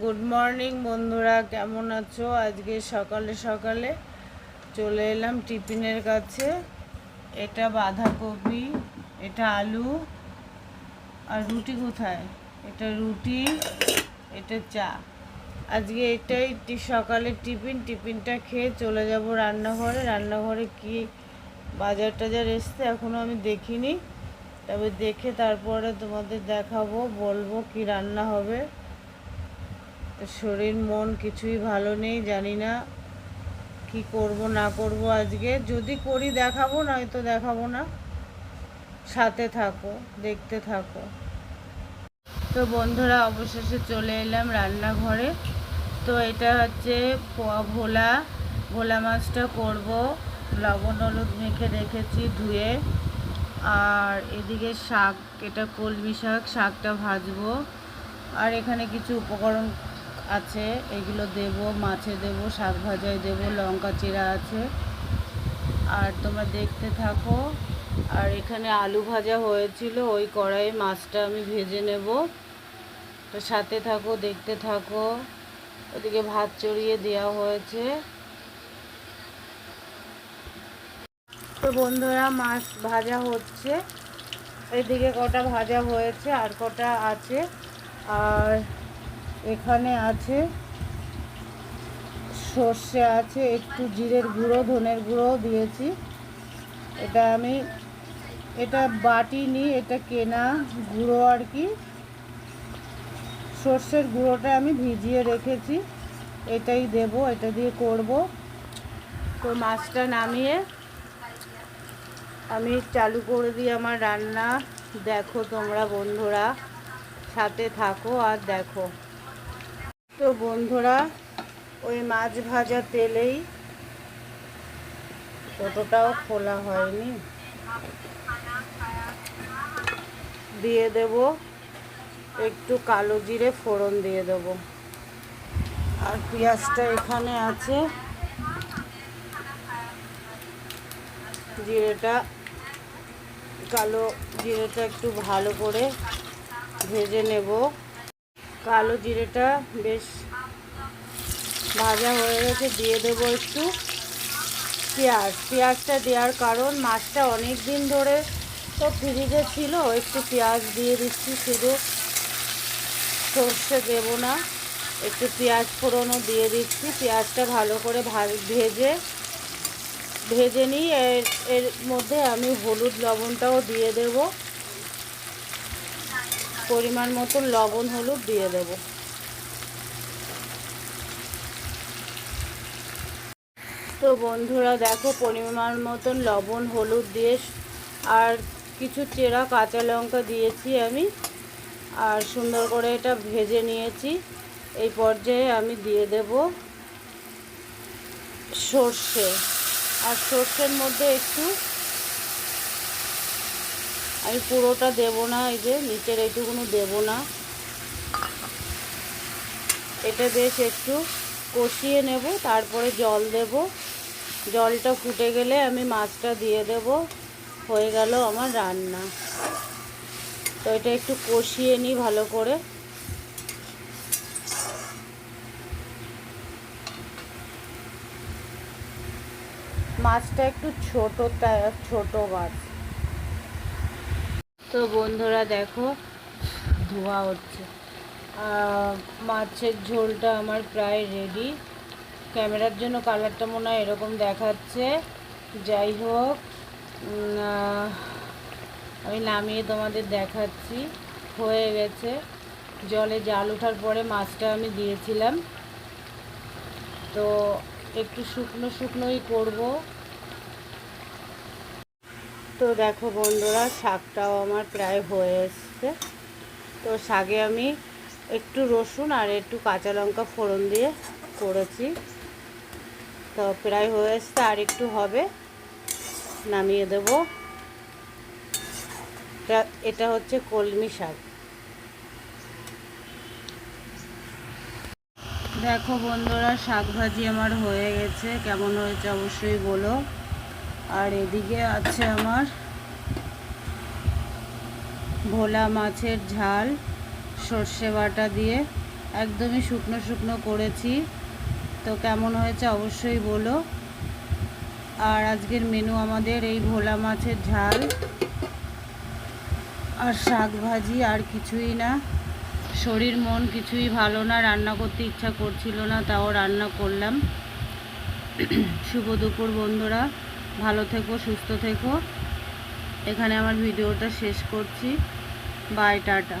Good morning বন্ধুরা, কেমন আছো? আজকে সকালে সকালে চলে এলাম টিফিনের কাছে। এটা বাঁধাকপি, এটা আলু, আর রুটি কোথায়? এটা রুটি, এটা চা। আজকে এটাই সকালের টিফিন। টিফিনটা খেয়ে চলে যাব রান্নাঘরে। রান্নাঘরে কি বাজার টাজার এসছে এখনও আমি দেখিনি। তবে দেখে তারপরে তোমাদের দেখাবো, বলব কি রান্না হবে। তো শরীর, মন কিছুই ভালো নেই, জানি না কি করব, না করব আজকে। যদি করি দেখাবো, নয়তো দেখাবো না। সাথে থাকো, দেখতে থাকো। তো বন্ধুরা, অবশেষে চলে এলাম রান্নাঘরে। তো এটা হচ্ছে ভোলা। ভোলা মাছটা করব। লবণ, হলুদ মেখে রেখেছি ধুয়ে। আর এদিকে শাক, এটা কলমি শাক, শাকটা ভাজবো। আর এখানে কিছু উপকরণ আছে, এগুলো দেব, মাছে দেব, শাক ভাজায় দেব, লঙ্কা চিরা আছে। আর তোমরা দেখতে থাকো, আর এখানে আলু ভাজা হয়েছিল, ওই কড়াইয়ে মাছটা আমি ভেজে নেব। তো সাথে থাকো, দেখতে থাকো, ওদিকে ভাত চড়িয়ে দেওয়া হয়েছে। তো বন্ধুরা, মাছ ভাজা হচ্ছে। এদিকে কটা ভাজা হয়েছে আর কটা আছে। আর এখানে আছে সর্ষে আছে, একটু জিরের গুঁড়ো, ধনের গুঁড়ো দিয়েছি। এটা আমি, এটা বাটিনি এটা কেনা গুঁড়ো আর কি। সর্ষের গুঁড়োটা আমি ভিজিয়ে রেখেছি, এটাই দেব, এটা দিয়ে করব। তো মাছটা নামিয়ে আমি চালু করে দিই আমার রান্না। দেখো তোমরা বন্ধুরা, সাথে থাকো আর দেখো। তো বন্ধুরা, ওই মাছ ভাজা তেলেই টোটোটাও খোলা হয়নি। দিয়ে দেব একটু কালো জিরে ফোড়ন দিয়ে দেব। আর পেঁয়াজটা এখানে আছে। জিরেটা, কালো জিরেটা একটু ভালো করে ভেজে নেব। কালো জিরেটা বেশ ভাজা হয়ে গেছে, দিয়ে দেবো একটু পেঁয়াজ। পেঁয়াজটা দেওয়ার কারণ মাছটা অনেক দিন ধরে তো ফ্রিজে ছিল, একটু পেঁয়াজ দিয়ে দিচ্ছি, শুধু সর্ষে দেবো না, একটু পেঁয়াজ ফোড়নও দিয়ে দিচ্ছি। পেঁয়াজটা ভালো করে ভাজ, ভেজে নিই এর এর মধ্যে আমি হলুদ লবণটাও দিয়ে দেব। পরিমাণ মতন লবণ, হলুদ দিয়ে দেব। তো বন্ধুরা, দেখো পরিমাণ মতন লবণ, হলুদ দিয়ে, আর কিছু চেরা কাঁচা লঙ্কা দিয়েছি আমি, আর সুন্দর করে এটা ভেজে নিয়েছি। এই পর্যায়ে আমি দিয়ে দেব সর্ষে। আর সর্ষের মধ্যে একটু আমি পুরোটা দেব না, এই যে নিচের এইটুকুনো দেব না। এটা বেশ একটু কষিয়ে নেব, তারপরে জল দেব। জলটা ফুটে গেলে আমি মাছটা দিয়ে দেব, হয়ে গেল আমার রান্না। তো এটা একটু কষিয়ে নিই ভালো করে। মাছটা একটু ছোট ছোট মাছ। তো বন্ধুরা দেখো, ধোয়া হচ্ছে। মাছের ঝোলটা আমার প্রায় রেডি ক্যামেরার জন্য কালারটা মনে হয় এরকম দেখাচ্ছে। যাই হোক আমি নামিয়ে তোমাদের দেখাচ্ছি। হয়ে গেছে। জলে জাল ওঠার পরে মাছটা আমি দিয়েছিলাম। তো একটু শুকনো শুকনোই করব। তো দেখো বন্ধুরা, শাকটাও আমার প্রায় হয়ে এসছে। তো শাকে আমি একটু রসুন আর একটু কাঁচা লঙ্কা ফোড়ন দিয়ে করেছি। তো প্রায় হয়ে এসছে, আর একটু হবে, নামিয়ে দেব। এটা- হচ্ছে কলমি শাক। দেখো বন্ধুরা, শাক ভাজি আমার হয়ে গেছে। কেমন হয়েছে অবশ্যই বলো। আর এদিকে আছে আমার ভোলা মাছের ঝাল, সর্ষে বাটা দিয়ে। একদমই শুকনো শুকনো করেছি। তো কেমন হয়েছে অবশ্যই বলো। আর আজকের মেনু আমাদের এই ভোলা মাছের ঝাল। আর শাক ভাজি আর কিছুই না। শরীর, মন কিছুই ভালো না। রান্না করতে ইচ্ছা করছিল না, তাও রান্না করলাম। শুভ দুপুর বন্ধুরা। ভালো থেকো সুস্থ থেকো। এখানে আমার ভিডিওটা শেষ করছি। By tata